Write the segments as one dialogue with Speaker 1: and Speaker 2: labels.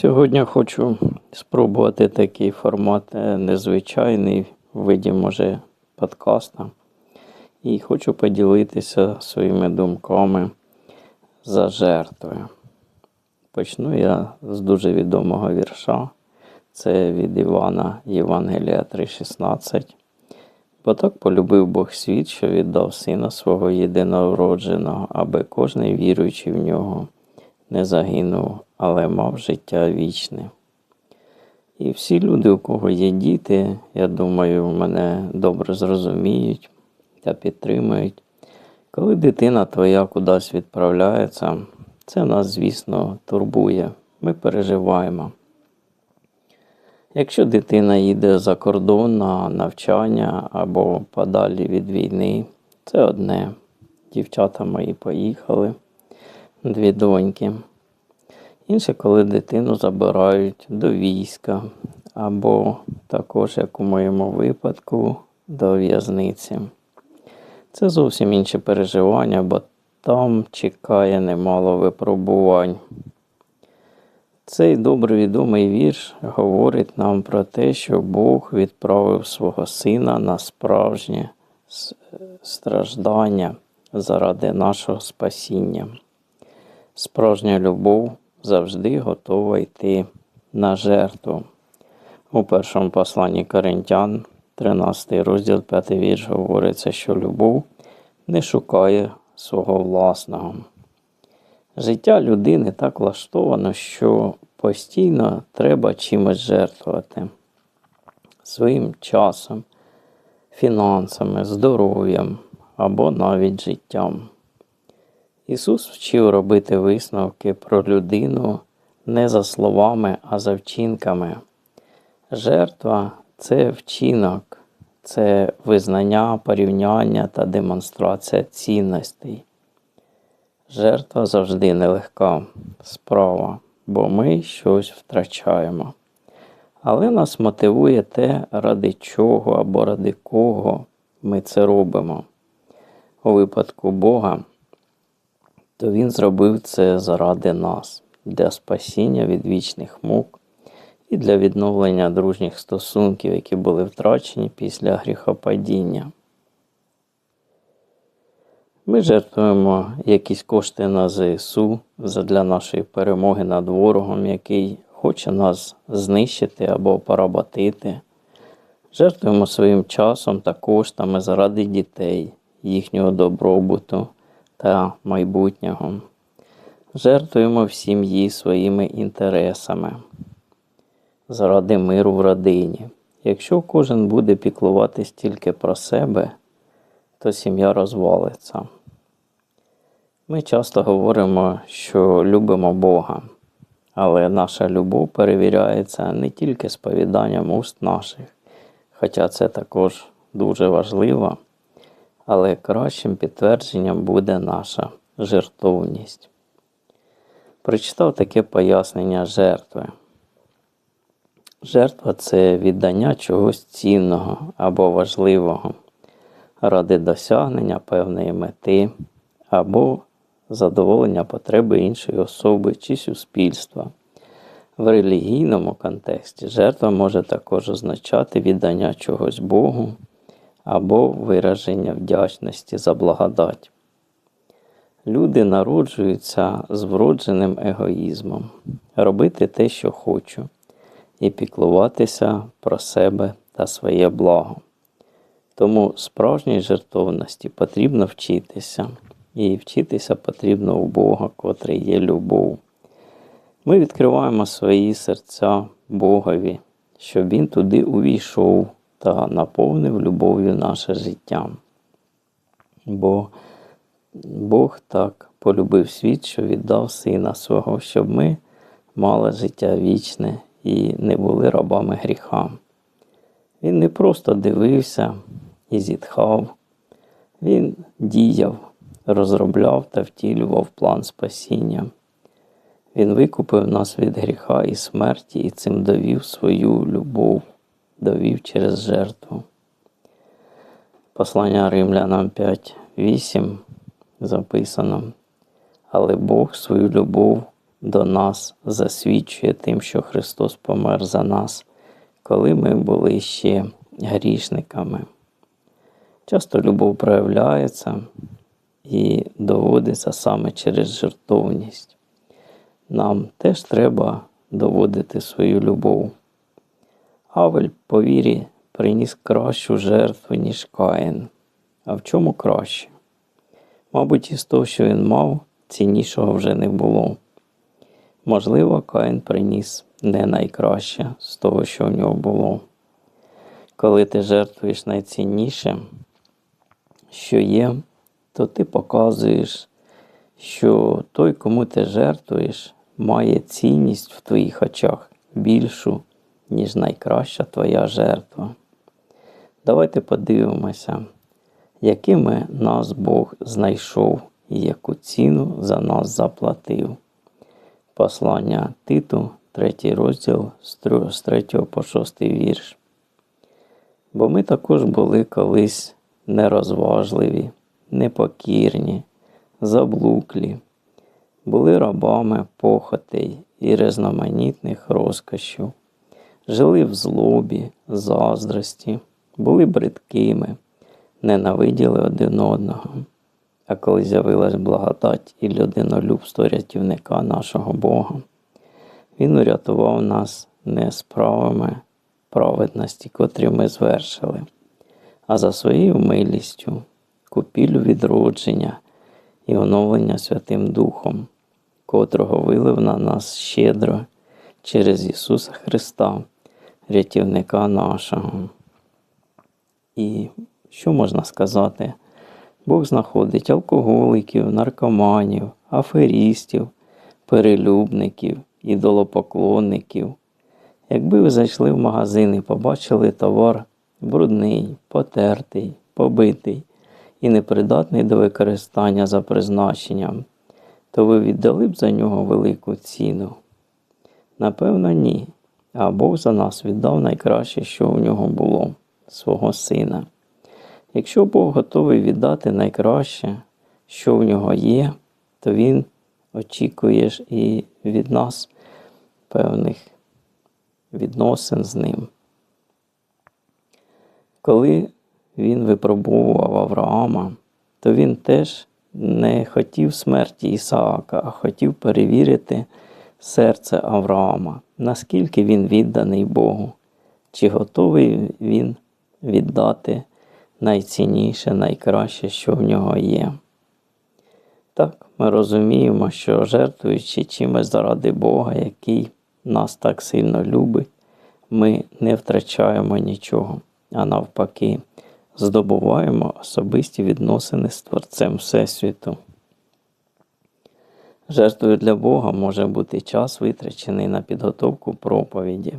Speaker 1: Сьогодні хочу спробувати такий формат е, незвичайний в виді, може, подкаста. І хочу поділитися своїми думками за жертвою. Почну я з дуже відомого вірша. Це від Івана Євангелія 3,16. Бо так полюбив Бог світ, що віддав сина свого єдинородженого, аби кожний віруючий в нього не загинув, але мав життя вічне. І всі люди, у кого є діти, я думаю, мене добре зрозуміють та підтримують. Коли дитина твоя кудись відправляється, це нас, звісно, турбує. Ми переживаємо. Якщо дитина їде за кордон на навчання або подалі від війни, це одне. Дівчата мої поїхали, дві доньки. Інше, коли дитину забирають до війська, або також, як у моєму випадку, до в'язниці. Це зовсім інше переживання, бо там чекає немало випробувань. Цей добре відомий вірш говорить нам про те, що Бог відправив свого Сина на справжнє страждання заради нашого спасіння. Справжня любов завжди готова йти на жертву. У першому посланні Коринтян, 13 розділ, 5 вірш, говориться, що любов не шукає свого власного. Життя людини так влаштовано, що постійно треба чимось жертвувати своїм часом, фінансами, здоров'ям або навіть життям. Ісус вчив робити висновки про людину не за словами, а за вчинками. Жертва це вчинок, це визнання, порівняння та демонстрація цінностей. Жертва завжди нелегка справа, бо ми щось втрачаємо. Але нас мотивує те, ради чого або ради кого ми це робимо. У випадку Бога, то Він зробив це заради нас, для спасіння від вічних мук і для відновлення дружніх стосунків, які були втрачені після гріхопадіння. Ми жертвуємо якісь кошти на ЗСУ для нашої перемоги над ворогом, який хоче нас знищити або поработити. Жертвуємо своїм часом та коштами заради дітей, їхнього добробуту та майбутнього. Жертвуємо в сім'ї своїми інтересами заради миру в родині. Якщо кожен буде піклуватись тільки про себе, то сім'я розвалиться. Ми часто говоримо, що любимо Бога, але наша любов перевіряється не тільки сповіданням уст наших, хоча це також дуже важливо, але кращим підтвердженням буде наша жертовність. Прочитав таке пояснення жертви. Жертва це віддання чогось цінного або важливого ради досягнення певної мети або задоволення потреби іншої особи чи суспільства. В релігійному контексті жертва може також означати віддання чогось Богу або вираження вдячності за благодать. Люди народжуються з вродженим егоїзмом, робити те, що хочу, і піклуватися про себе та своє благо. Тому справжній жертовності потрібно вчитися, і вчитися потрібно у Бога, котрий є любов. Ми відкриваємо свої серця Богові, щоб Він туди увійшов та наповнив любов'ю наше життя. Бо Бог так полюбив світ, що віддав Сина свого, щоб ми мали життя вічне і не були рабами гріха. Він не просто дивився і зітхав, він діяв, розробляв та втілював план спасіння. Він викупив нас від гріха і смерті і цим довів свою любов, довів через жертву. Послання Римлянам 5.8 записано. Але Бог свою любов до нас засвідчує тим, що Христос помер за нас, коли ми були ще грішниками. Часто любов проявляється і доводиться саме через жертовність. Нам теж треба доводити свою любов. Авель по вірі приніс кращу жертву, ніж Каїн. А в чому краще? Мабуть, із того, що він мав, ціннішого вже не було. Можливо, Каїн приніс не найкраще з того, що в нього було. Коли ти жертвуєш найцінніше, що є, то ти показуєш, що той, кому ти жертвуєш, має цінність в твоїх очах більшу, ніж найкраща твоя жертва. Давайте подивимося, якими нас Бог знайшов і яку ціну за нас заплатив. Послання Титу, 3 розділ з 3 по 6 вірш. Бо ми також були колись нерозважливі, непокірні, заблуклі, були рабами похотей і різноманітних розкошів, жили в злобі, заздрості, були бридкими, ненавиділи один одного. А коли з'явилась благодать і людинолюбство рятівника нашого Бога, Він урятував нас не справами праведності, котрі ми звершили, а за своєю милістю, купілю відродження і оновлення Святим Духом, котрого вилив на нас щедро через Ісуса Христа, рятівника нашого. І що можна сказати? Бог знаходить алкоголиків, наркоманів, аферістів, перелюбників, ідолопоклонників. Якби ви зайшли в магазин і побачили товар брудний, потертий, побитий і непридатний до використання за призначенням, то ви віддали б за нього велику ціну? Напевно, ні. А Бог за нас віддав найкраще, що у нього було свого сина. Якщо Бог готовий віддати найкраще, що в нього є, то Він очікує ж і від нас певних відносин з ним. Коли він випробовував Авраама, то він теж не хотів смерті Ісаака, а хотів перевірити серце Авраама, наскільки він відданий Богу, чи готовий він віддати найцінніше, найкраще, що в нього є. Так, ми розуміємо, що жертвуючи чимось заради Бога, який нас так сильно любить, ми не втрачаємо нічого, а навпаки, здобуваємо особисті відносини з Творцем Всесвіту. Жертвою для Бога може бути час, витрачений на підготовку проповіді,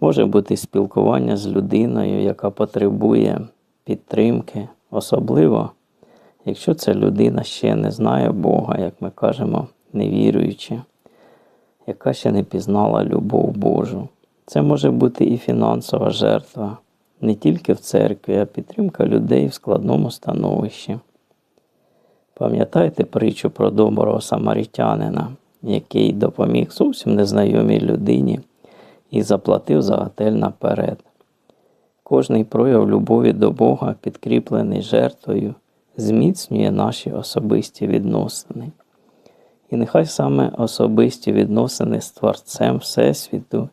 Speaker 1: може бути спілкування з людиною, яка потребує підтримки, особливо, якщо ця людина ще не знає Бога, як ми кажемо, невіруючи, яка ще не пізнала любов Божу. Це може бути і фінансова жертва, не тільки в церкві, а підтримка людей в складному становищі. Пам'ятайте притчу про доброго самаритянина, який допоміг зовсім незнайомій людині і заплатив за готель наперед. Кожний прояв любові до Бога, підкріплений жертвою, зміцнює наші особисті відносини. І нехай саме особисті відносини з Творцем Всесвіту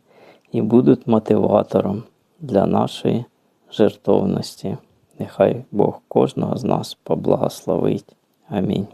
Speaker 1: і будуть мотиватором для нашої жертовності. Нехай Бог кожного з нас поблагословить. Amém.